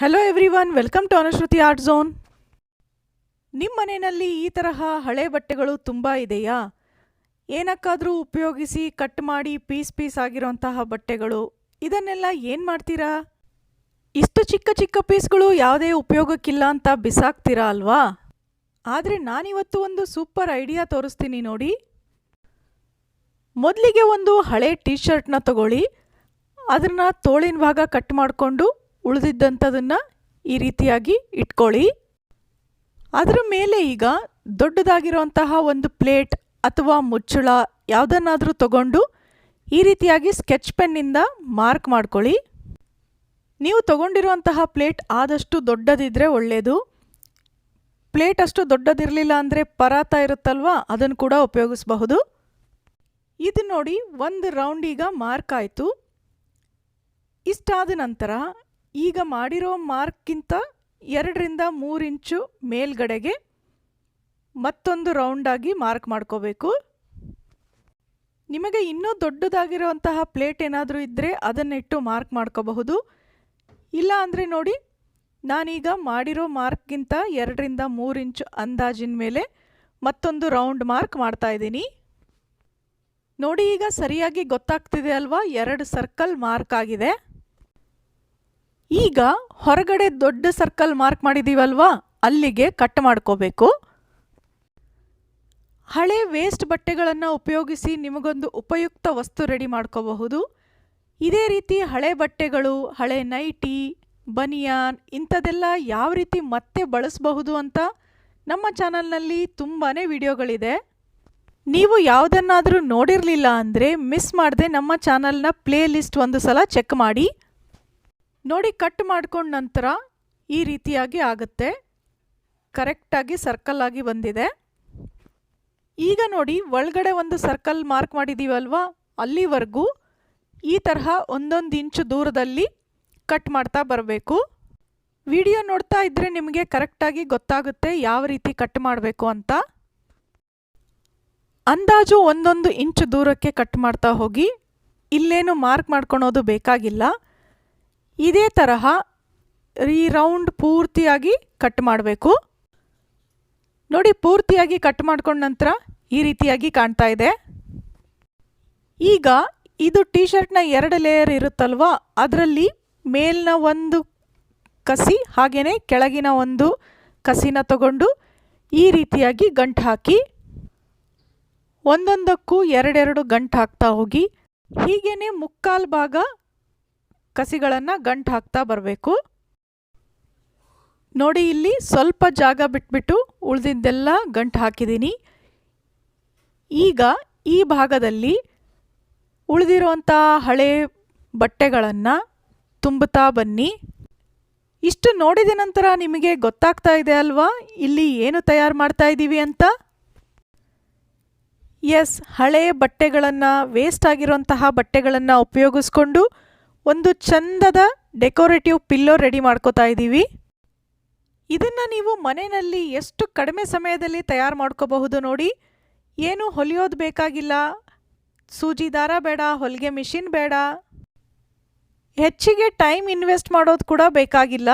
Hello everyone welcome to Anushruti art zone ನಿಮ್ಮ ಮನೆಯಲ್ಲಿ ಈ ತರಹ ಹಳೆ ಬಟ್ಟೆಗಳು ತುಂಬ ಇದೆಯಾ? ಏನಕ್ಕಾದರೂ ಉಪಯೋಗಿಸಿ ಕಟ್ ಮಾಡಿ ಪೀಸ್ ಪೀಸ್ ಆಗಿರೋಂತಹ ಬಟ್ಟೆಗಳು, ಇದನ್ನೆಲ್ಲ ಏನು ಮಾಡ್ತೀರಾ? ಇಷ್ಟು ಚಿಕ್ಕ ಚಿಕ್ಕ ಪೀಸ್ಗಳು ಯಾವುದೇ ಉಪಯೋಗಕ್ಕಿಲ್ಲ ಅಂತ ಬಿಸಾಕ್ತೀರಾ ಅಲ್ವಾ? ಆದರೆ ನಾನಿವತ್ತು ಒಂದು ಸೂಪರ್ ಐಡಿಯಾ ತೋರಿಸ್ತೀನಿ ನೋಡಿ. ಮೊದಲಿಗೆ ಒಂದು ಹಳೆ ಟೀ ಶರ್ಟ್ನ ತಗೊಳ್ಳಿ ಅದನ್ನು ತೋಳಿನ ಭಾಗ ಕಟ್ ಮಾಡಿಕೊಂಡು ಉಳಿದಿದ್ದಂಥದನ್ನು ಈ ರೀತಿಯಾಗಿ ಇಟ್ಕೊಳ್ಳಿ. ಅದರ ಮೇಲೆ ಈಗ ದೊಡ್ಡದಾಗಿರುವಂತಹ ಒಂದು ಪ್ಲೇಟ್ ಅಥವಾ ಮುಚ್ಚಳ ಯಾವುದನ್ನಾದರೂ ತಗೊಂಡು ಈ ರೀತಿಯಾಗಿ ಸ್ಕೆಚ್ ಪೆನ್ನಿಂದ ಮಾರ್ಕ್ ಮಾಡ್ಕೊಳ್ಳಿ. ನೀವು ತಗೊಂಡಿರುವಂತಹ ಪ್ಲೇಟ್ ಆದಷ್ಟು ದೊಡ್ಡದಿದ್ದರೆ ಒಳ್ಳೆಯದು ಪ್ಲೇಟ್ ಅಷ್ಟು ದೊಡ್ಡದಿರಲಿಲ್ಲ ಅಂದರೆ ಪರಾತ ಇರುತ್ತಲ್ವಾ? ಅದನ್ನು ಕೂಡ ಉಪಯೋಗಿಸಬಹುದು. ಇದು ನೋಡಿ, ಒಂದು ರೌಂಡ್ ಈಗ ಮಾರ್ಕ್ ಆಯಿತು. ಇಷ್ಟಾದ ನಂತರ ಈಗ ಮಾಡಿರೋ ಮಾರ್ಕ್ಗಿಂತ ಎರಡರಿಂದ ಮೂರು ಇಂಚು ಮೇಲ್ಗಡೆಗೆ ಮತ್ತೊಂದು ರೌಂಡಾಗಿ ಮಾರ್ಕ್ ಮಾಡ್ಕೋಬೇಕು. ನಿಮಗೆ ಇನ್ನೂ ದೊಡ್ಡದಾಗಿರುವಂತಹ ಪ್ಲೇಟ್ ಏನಾದರೂ ಇದ್ದರೆ ಅದನ್ನಿಟ್ಟು ಮಾರ್ಕ್ ಮಾಡ್ಕೋಬಹುದು. ಇಲ್ಲ ಅಂದರೆ ನೋಡಿ, ನಾನೀಗ ಮಾಡಿರೋ ಮಾರ್ಕ್ಗಿಂತ ಎರಡರಿಂದ ಮೂರು ಇಂಚು ಅಂದಾಜಿನ ಮೇಲೆ ಮತ್ತೊಂದು ರೌಂಡ್ ಮಾರ್ಕ್ ಮಾಡ್ತಾ ಇದ್ದೀನಿ. ನೋಡಿ ಈಗ ಸರಿಯಾಗಿ ಗೊತ್ತಾಗ್ತಿದೆ ಅಲ್ವಾ? ಎರಡು ಸರ್ಕಲ್ ಮಾರ್ಕ್ ಆಗಿದೆ. ಈಗ ಹೊರಗಡೆ ದೊಡ್ಡ ಸರ್ಕಲ್ ಮಾರ್ಕ್ ಮಾಡಿದ್ದೀವಲ್ವಾ ಅಲ್ಲಿಗೆ ಕಟ್ ಮಾಡ್ಕೋಬೇಕು. ಹಳೆ ವೇಸ್ಟ್ ಬಟ್ಟೆಗಳನ್ನು ಉಪಯೋಗಿಸಿ ನಿಮಗೊಂದು ಉಪಯುಕ್ತ ವಸ್ತು ರೆಡಿ ಮಾಡ್ಕೋಬಹುದು. ಇದೇ ರೀತಿ ಹಳೆ ಬಟ್ಟೆಗಳು, ಹಳೆ ನೈಟಿ ಬನಿಯಾನ್ ಇಂಥದೆಲ್ಲ ಯಾವ ರೀತಿ ಮತ್ತೆ ಬಳಸಬಹುದು ಅಂತ ನಮ್ಮ ಚಾನಲ್ನಲ್ಲಿ ತುಂಬಾ ವಿಡಿಯೋಗಳಿದೆ. ನೀವು ಯಾವುದನ್ನಾದರೂ ನೋಡಿರಲಿಲ್ಲ ಅಂದರೆ ಮಿಸ್ ಮಾಡದೆ ನಮ್ಮ ಚಾನಲ್ನ ಪ್ಲೇಲಿಸ್ಟ್ ಒಂದು ಸಲ ಚೆಕ್ ಮಾಡಿ. ನೋಡಿ ಕಟ್ ಮಾಡ್ಕೊಂಡ ನಂತರ ಈ ರೀತಿಯಾಗಿ ಆಗುತ್ತೆ. ಕರೆಕ್ಟಾಗಿ ಸರ್ಕಲ್ ಆಗಿ ಬಂದಿದೆ. ಈಗ ನೋಡಿ ಒಳಗಡೆ ಒಂದು ಸರ್ಕಲ್ ಮಾರ್ಕ್ ಮಾಡಿದ್ದೀವಲ್ವಾ ಅಲ್ಲಿವರೆಗೂ ಈ ತರಹ ಒಂದೊಂದು ಇಂಚು ದೂರದಲ್ಲಿ ಕಟ್ ಮಾಡ್ತಾ ಬರಬೇಕು. ವಿಡಿಯೋ ನೋಡ್ತಾ ಇದ್ದರೆ ನಿಮಗೆ ಕರೆಕ್ಟಾಗಿ ಗೊತ್ತಾಗುತ್ತೆ ಯಾವ ರೀತಿ ಕಟ್ ಮಾಡಬೇಕು ಅಂತ. ಅಂದಾಜು ಒಂದೊಂದು ಇಂಚು ದೂರಕ್ಕೆ ಕಟ್ ಮಾಡ್ತಾ ಹೋಗಿ. ಇಲ್ಲೇನು ಮಾರ್ಕ್ ಮಾಡ್ಕೊಳೋದು ಬೇಕಾಗಿಲ್ಲ. ಇದೇ ತರಹ ಈ ರೌಂಡ್ ಪೂರ್ತಿಯಾಗಿ ಕಟ್ ಮಾಡಬೇಕು. ನೋಡಿ, ಪೂರ್ತಿಯಾಗಿ ಕಟ್ ಮಾಡ್ಕೊಂಡ ನಂತರ ಈ ರೀತಿಯಾಗಿ ಕಾಣ್ತಾ ಇದೆ. ಈಗ ಇದು ಟೀ ಶರ್ಟ್ನ ಎರಡು ಲೇಯರ್ ಇರುತ್ತಲ್ವಾ? ಅದರಲ್ಲಿ ಮೇಲಿನ ಒಂದು ಕಸಿ ಹಾಗೆಯೇ ಕೆಳಗಿನ ಒಂದು ಕಸಿನ ತಗೊಂಡು ಈ ರೀತಿಯಾಗಿ ಗಂಟು ಹಾಕಿ, ಒಂದೊಂದಕ್ಕೂ ಎರಡೆರಡು ಗಂಟು ಹಾಕ್ತಾ ಹೋಗಿ ಹೀಗೇ ಮುಕ್ಕಾಲು ಭಾಗ ಕಸಿಗಳನ್ನು ಗಂಟು ಹಾಕ್ತಾ ಬರಬೇಕು. ನೋಡಿ ಇಲ್ಲಿ ಸ್ವಲ್ಪ ಜಾಗ ಬಿಟ್ಬಿಟ್ಟು ಉಳಿದಿದ್ದೆಲ್ಲ ಗಂಟು ಹಾಕಿದ್ದೀನಿ. ಈಗ ಈ ಭಾಗದಲ್ಲಿ ಉಳಿದಿರುವಂಥ ಹಳೆ ಬಟ್ಟೆಗಳನ್ನು ತುಂಬುತ್ತಾ ಬನ್ನಿ. ಇಷ್ಟು ನೋಡಿದ ನಂತರ ನಿಮಗೆ ಗೊತ್ತಾಗ್ತಾ ಇದೆ ಅಲ್ವಾ? ಇಲ್ಲಿ ಏನು ತಯಾರು ಮಾಡ್ತಾ ಇದ್ದೀವಿ ಅಂತ? ಎಸ್ ಹಳೆ ಬಟ್ಟೆಗಳನ್ನು ವೇಸ್ಟ್ ಆಗಿರುವಂತಹ ಬಟ್ಟೆಗಳನ್ನು ಉಪಯೋಗಿಸ್ಕೊಂಡು ಒಂದು ಚಂದದ ಡೆಕೋರೇಟಿವ್ ಪಿಲ್ಲೋ ರೆಡಿ ಮಾಡ್ಕೋತಾ ಇದ್ದೀವಿ. ಇದನ್ನು ನೀವು ಮನೆಯಲ್ಲಿ ಎಷ್ಟು ಕಡಿಮೆ ಸಮಯದಲ್ಲಿ ತಯಾರು ಮಾಡ್ಕೋಬಹುದು ನೋಡಿ. ಏನು ಹೊಲಿಯೋದು ಬೇಕಾಗಿಲ್ಲ. ಸೂಜಿ ದಾರ ಬೇಡ, ಹೊಲಿಗೆ ಮಿಷಿನ್ ಬೇಡ. ಹೆಚ್ಚಿಗೆ ಟೈಮ್ ಇನ್ವೆಸ್ಟ್ ಮಾಡೋದು ಕೂಡ ಬೇಕಾಗಿಲ್ಲ.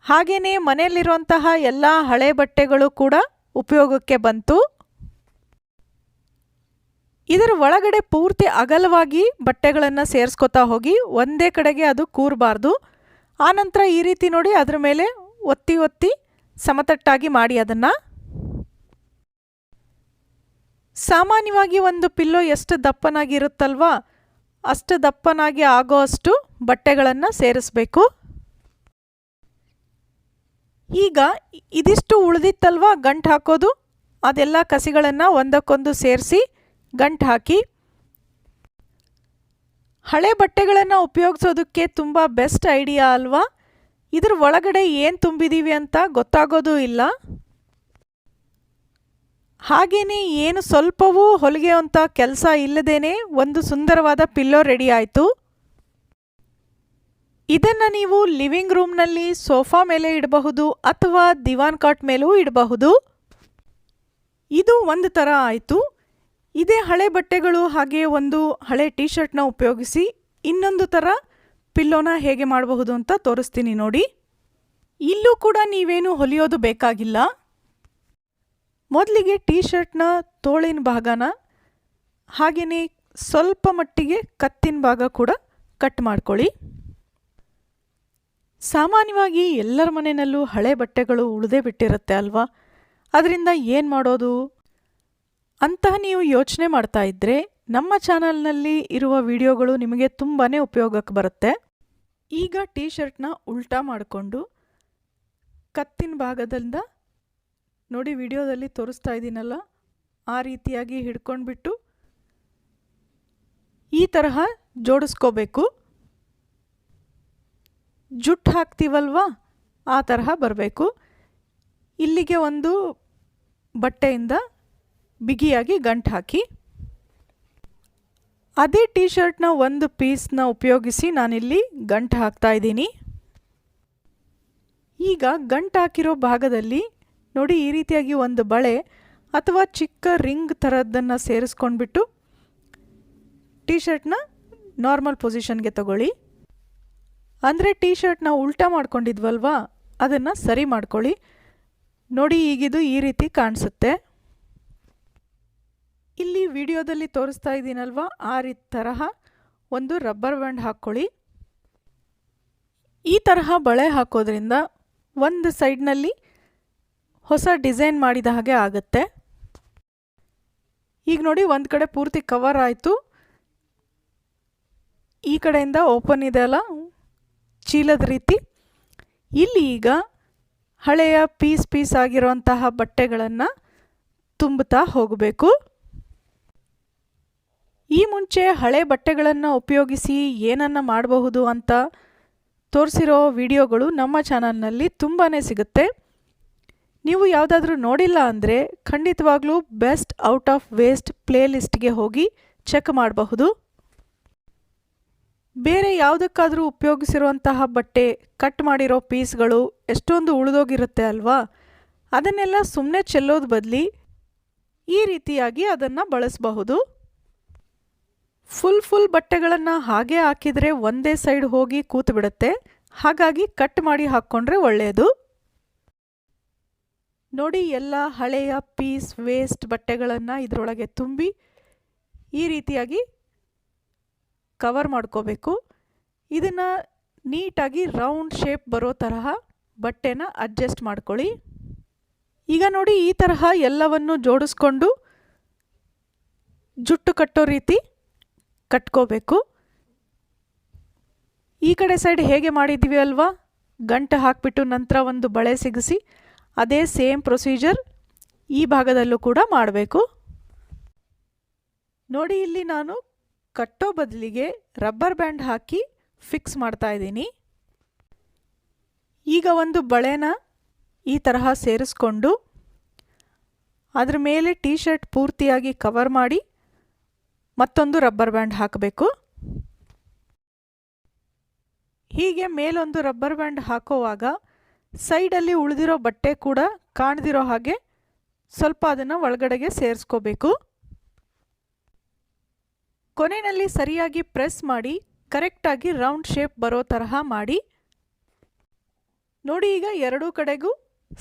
ಹಾಗೆಯೇ ಮನೆಯಲ್ಲಿರುವಂತಹ ಎಲ್ಲ ಹಳೆ ಬಟ್ಟೆಗಳು ಕೂಡ ಉಪಯೋಗಕ್ಕೆ ಬಂತು. ಇದರ ಒಳಗಡೆ ಪೂರ್ತಿ ಅಗಲವಾಗಿ ಬಟ್ಟೆಗಳನ್ನು ಸೇರಿಸ್ಕೊತಾ ಹೋಗಿ ಒಂದೇ ಕಡೆಗೆ ಅದು ಕೂರಬಾರ್ದು. ಆನಂತರ ಈ ರೀತಿ ನೋಡಿ ಅದರ ಮೇಲೆ ಒತ್ತಿ ಒತ್ತಿ ಸಮತಟ್ಟಾಗಿ ಮಾಡಿ ಅದನ್ನು. ಸಾಮಾನ್ಯವಾಗಿ ಒಂದು ಪಿಲ್ಲೋ ಎಷ್ಟು ದಪ್ಪನಾಗಿರುತ್ತಲ್ವಾ ಅಷ್ಟು ದಪ್ಪನಾಗಿ ಆಗೋ ಅಷ್ಟು ಬಟ್ಟೆಗಳನ್ನು ಸೇರಿಸ್ಬೇಕು. ಈಗ ಇದಿಷ್ಟು ಉಳಿದಿತ್ತಲ್ವ ಗಂಟು ಹಾಕೋದು, ಅದೆಲ್ಲ ಕಸಿಗಳನ್ನು ಒಂದಕ್ಕೊಂದು ಸೇರಿಸಿ ಗಂಟು ಹಾಕಿ. ಹಳೆ ಬಟ್ಟೆಗಳನ್ನು ಉಪಯೋಗಿಸೋದಕ್ಕೆ ತುಂಬ ಬೆಸ್ಟ್ ಐಡಿಯಾ ಅಲ್ವಾ? ಇದ್ರ ಒಳಗಡೆ ಏನು ತುಂಬಿದ್ದೀವಿ ಅಂತ ಗೊತ್ತಾಗೋದು ಇಲ್ಲ. ಹಾಗೆಯೇ ಏನು ಸ್ವಲ್ಪವೂ ಹೊಲಿಗೆಯುವಂಥ ಕೆಲಸ ಇಲ್ಲದೇನೆ ಒಂದು ಸುಂದರವಾದ ಪಿಲ್ಲೋ ರೆಡಿ ಆಯಿತು. ಇದನ್ನು ನೀವು ಲಿವಿಂಗ್ ರೂಮ್ನಲ್ಲಿ ಸೋಫಾ ಮೇಲೆ ಇಡಬಹುದು ಅಥವಾ ದಿವಾನ್ ಕಾಟ್ ಮೇಲೂ ಇಡಬಹುದು. ಇದು ಒಂದು ಥರ ಆಯಿತು. ಇದೇ ಹಳೆ ಬಟ್ಟೆಗಳು ಹಾಗೆ ಒಂದು ಹಳೆ ಟೀ ಶರ್ಟ್ನ ಉಪಯೋಗಿಸಿ ಇನ್ನೊಂದು ಥರ ಪಿಲ್ಲೋನ ಹೇಗೆ ಮಾಡಬಹುದು ಅಂತ ತೋರಿಸ್ತೀನಿ ನೋಡಿ. ಇಲ್ಲೂ ಕೂಡ ನೀವೇನು ಹೊಲಿಯೋದು ಬೇಕಾಗಿಲ್ಲ. ಮೊದಲಿಗೆ ಟೀ ಶರ್ಟ್ನ ತೋಳಿನ ಭಾಗನ ಹಾಗೆಯೇ ಸ್ವಲ್ಪ ಮಟ್ಟಿಗೆ ಕತ್ತಿನ ಭಾಗ ಕೂಡ ಕಟ್ ಮಾಡ್ಕೊಳ್ಳಿ. ಸಾಮಾನ್ಯವಾಗಿ ಎಲ್ಲರ ಮನೆಯಲ್ಲೂ ಹಳೆ ಬಟ್ಟೆಗಳು ಉಳಿದೇ ಬಿಟ್ಟಿರುತ್ತೆ ಅಲ್ವಾ? ಅದರಿಂದ ಏನು ಮಾಡೋದು? ಅಂತಹ ನೀವು ಯೋಚನೆ ಮಾಡ್ತಾ ಇದ್ರೆ ನಮ್ಮ ಚಾನಲ್ನಲ್ಲಿ ಇರುವ ವಿಡಿಯೋಗಳು ನಿಮಗೆ ತುಂಬಾ ಉಪಯೋಗಕ್ಕೆ ಬರುತ್ತೆ. ಈಗ ಟೀ ಶರ್ಟ್ನ ಉಲ್ಟಾ ಮಾಡಿಕೊಂಡು ಕತ್ತಿನ ಭಾಗದಿಂದ ನೋಡಿ ವಿಡಿಯೋದಲ್ಲಿ ತೋರಿಸ್ತಾ ಇದ್ದೀನಲ್ಲ, ಆ ರೀತಿಯಾಗಿ ಹಿಡ್ಕೊಂಡ್ಬಿಟ್ಟು ಈ ತರಹ ಜೋಡಿಸ್ಕೋಬೇಕು. ಜುಟ್ಟು ಹಾಕ್ತೀವಲ್ವಾ, ಆ ತರಹ ಬರಬೇಕು. ಇಲ್ಲಿಗೆ ಒಂದು ಬಟ್ಟೆಯಿಂದ ಬಿಗಿಯಾಗಿ ಗಂಟು ಹಾಕಿ. ಅದೇ ಟೀ ಶರ್ಟ್ನ ಒಂದು ಪೀಸ್ನ ಉಪಯೋಗಿಸಿ ನಾನಿಲ್ಲಿ ಗಂಟು ಹಾಕ್ತಾ ಇದ್ದೀನಿ. ಈಗ ಗಂಟು ಹಾಕಿರೋ ಭಾಗದಲ್ಲಿ ನೋಡಿ ಈ ರೀತಿಯಾಗಿ ಒಂದು ಬಳೆ ಅಥವಾ ಚಿಕ್ಕ ರಿಂಗ್ ಥರದ್ದನ್ನು ಸೇರಿಸ್ಕೊಂಡ್ಬಿಟ್ಟು ಟೀ ಶರ್ಟ್ನ ನಾರ್ಮಲ್ ಪೊಸಿಷನ್ಗೆ ತಗೊಳ್ಳಿ. ಅಂದರೆ ಟೀ ಶರ್ಟ್ನ ಉಲ್ಟಾ ಮಾಡ್ಕೊಂಡಿದ್ವಲ್ವಾ, ಅದನ್ನು ಸರಿ ಮಾಡ್ಕೊಳ್ಳಿ. ನೋಡಿ ಈಗಿದು ಈ ರೀತಿ ಕಾಣಿಸುತ್ತೆ. ಇಲ್ಲಿ ವಿಡಿಯೋದಲ್ಲಿ ತೋರಿಸ್ತಾ ಇದ್ದೀನಲ್ವಾ? ಆ ರೀತಿ ತರಹ ಒಂದು ರಬ್ಬರ್ ಬ್ಯಾಂಡ್ ಹಾಕ್ಕೊಳ್ಳಿ. ಈ ತರಹ ಬಳೆ ಹಾಕೋದ್ರಿಂದ ಒಂದು ಸೈಡ್ನಲ್ಲಿ ಹೊಸ ಡಿಸೈನ್ ಮಾಡಿದ ಹಾಗೆ ಆಗುತ್ತೆ. ಈಗ ನೋಡಿ, ಒಂದು ಕಡೆ ಪೂರ್ತಿ ಕವರ್ ಆಯಿತು. ಈ ಕಡೆಯಿಂದ ಓಪನ್ ಇದೆ ಅಲ್ಲ, ಚೀಲದ ರೀತಿ. ಇಲ್ಲಿ ಈಗ ಹಳೆಯ ಪೀಸ್ ಪೀಸ್ ಆಗಿರುವಂತಹ ಬಟ್ಟೆಗಳನ್ನು ತುಂಬುತ್ತಾ ಹೋಗಬೇಕು. ಈ ಮುಂಚೆ ಹಳೆ ಬಟ್ಟೆಗಳನ್ನು ಉಪಯೋಗಿಸಿ ಏನನ್ನು ಮಾಡಬಹುದು ಅಂತ ತೋರಿಸಿರೋ ವಿಡಿಯೋಗಳು ನಮ್ಮ ಚಾನಲ್ನಲ್ಲಿ ತುಂಬಾ ಸಿಗುತ್ತೆ. ನೀವು ಯಾವುದಾದ್ರೂ ನೋಡಿಲ್ಲ ಅಂದರೆ ಖಂಡಿತವಾಗ್ಲೂ ಬೆಸ್ಟ್ ಔಟ್ ಆಫ್ ವೇಸ್ಟ್ ಪ್ಲೇಲಿಸ್ಟ್ಗೆ ಹೋಗಿ ಚೆಕ್ ಮಾಡಬಹುದು. ಬೇರೆ ಯಾವುದಕ್ಕಾದರೂ ಉಪಯೋಗಿಸಿರುವಂತಹ ಬಟ್ಟೆ, ಕಟ್ ಮಾಡಿರೋ ಪೀಸ್ಗಳು ಎಷ್ಟೊಂದು ಉಳಿದೋಗಿರುತ್ತೆ ಅಲ್ವಾ? ಅದನ್ನೆಲ್ಲ ಸುಮ್ಮನೆ ಚೆಲ್ಲೋದು ಬದಲಿ ಈ ರೀತಿಯಾಗಿ ಅದನ್ನು ಬಳಸಬಹುದು. ಫುಲ್ ಫುಲ್ ಬಟ್ಟೆಗಳನ್ನು ಹಾಗೆ ಹಾಕಿದರೆ ಒಂದೇ ಸೈಡ್ ಹೋಗಿ ಕೂತು ಬಿಡುತ್ತೆ ಹಾಗಾಗಿ ಕಟ್ ಮಾಡಿ ಹಾಕ್ಕೊಂಡ್ರೆ ಒಳ್ಳೆಯದು ನೋಡಿ ಎಲ್ಲ ಹಳೆಯ ಪೀಸ್ ವೇಸ್ಟ್ ಬಟ್ಟೆಗಳನ್ನು ಇದರೊಳಗೆ ತುಂಬಿ ಈ ರೀತಿಯಾಗಿ ಕವರ್ ಮಾಡ್ಕೋಬೇಕು. ಇದನ್ನು ನೀಟಾಗಿ ರೌಂಡ್ ಶೇಪ್ ಬರೋ ತರಹ ಬಟ್ಟೆನ ಅಡ್ಜಸ್ಟ್ ಮಾಡ್ಕೊಳ್ಳಿ. ಈಗ ನೋಡಿ ಈ ತರಹ ಎಲ್ಲವನ್ನು ಜೋಡಿಸ್ಕೊಂಡು ಜುಟ್ಟು ಕಟ್ಟೋ ರೀತಿ ಕಟ್ಕೋಬೇಕು. ಈ ಕಡೆ ಸೈಡ್ ಹೇಗೆ ಮಾಡಿದ್ದೀವಿ ಅಲ್ವಾ? ಗಂಟು ಹಾಕಿಬಿಟ್ಟು ನಂತರ ಒಂದು ಬಳೆ ಸಿಗಿಸಿ, ಅದೇ ಸೇಮ್ ಪ್ರೊಸೀಜರ್ ಈ ಭಾಗದಲ್ಲೂ ಕೂಡ ಮಾಡಬೇಕು. ನೋಡಿ ಇಲ್ಲಿ ನಾನು ಕಟ್ಟೋ ಬದಲಿಗೆ ರಬ್ಬರ್ ಬ್ಯಾಂಡ್ ಹಾಕಿ ಫಿಕ್ಸ್ ಮಾಡ್ತಾ ಇದ್ದೀನಿ. ಈಗ ಒಂದು ಬಳೆನ ಈ ತರಹ ಸೇರಿಸ್ಕೊಂಡು, ಅದ್ರ ಮೇಲೆ ಟೀ ಶರ್ಟ್ ಪೂರ್ತಿಯಾಗಿ ಕವರ್ ಮಾಡಿ ಮತ್ತೊಂದು ರಬ್ಬರ್ ಬ್ಯಾಂಡ್ ಹಾಕಬೇಕು. ಹೀಗೆ ಮೇಲೊಂದು ರಬ್ಬರ್ ಬ್ಯಾಂಡ್ ಹಾಕೋವಾಗ ಸೈಡಲ್ಲಿ ಉಳಿದಿರೋ ಬಟ್ಟೆ ಕೂಡ ಕಾಣದಿರೋ ಹಾಗೆ ಸ್ವಲ್ಪ ಅದನ್ನು ಒಳಗಡೆಗೆ ಸೇರಿಸ್ಕೋಬೇಕು. ಕೊನೆಯಲ್ಲಿ ಸರಿಯಾಗಿ ಪ್ರೆಸ್ ಮಾಡಿ ಕರೆಕ್ಟಾಗಿ ರೌಂಡ್ ಶೇಪ್ ಬರೋ ತರಹ ಮಾಡಿ. ನೋಡಿ ಈಗ ಎರಡೂ ಕಡೆಗೂ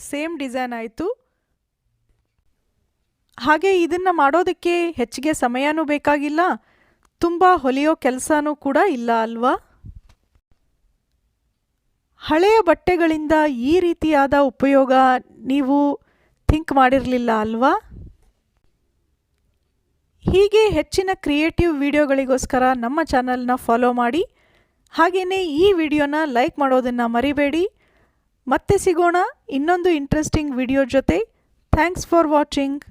ಸೇಮ್ ಡಿಸೈನ್ ಆಯಿತು. ಹಾಗೆ ಇದನ್ನು ಮಾಡೋದಕ್ಕೆ ಹೆಚ್ಚಿಗೆ ಸಮಯನೂ ಬೇಕಾಗಿಲ್ಲ, ತುಂಬ ಹೊಲಿಯೋ ಕೆಲಸನೂ ಕೂಡ ಇಲ್ಲ ಅಲ್ವಾ? ಹಳೆಯ ಬಟ್ಟೆಗಳಿಂದ ಈ ರೀತಿಯಾದ ಉಪಯೋಗ ನೀವು ಥಿಂಕ್ ಮಾಡಿರಲಿಲ್ಲ ಅಲ್ವಾ? ಹೀಗೆ ಹೆಚ್ಚಿನ ಕ್ರಿಯೇಟಿವ್ ವಿಡಿಯೋಗಳಿಗೋಸ್ಕರ ನಮ್ಮ ಚಾನಲ್ನ ಫಾಲೋ ಮಾಡಿ ಹಾಗೆಯೇ ಈ ವಿಡಿಯೋನ ಲೈಕ್ ಮಾಡೋದನ್ನು ಮರಿಬೇಡಿ. ಮತ್ತೆ ಸಿಗೋಣ ಇನ್ನೊಂದು ಇಂಟ್ರೆಸ್ಟಿಂಗ್ ವಿಡಿಯೋ ಜೊತೆ. Thanks for watching.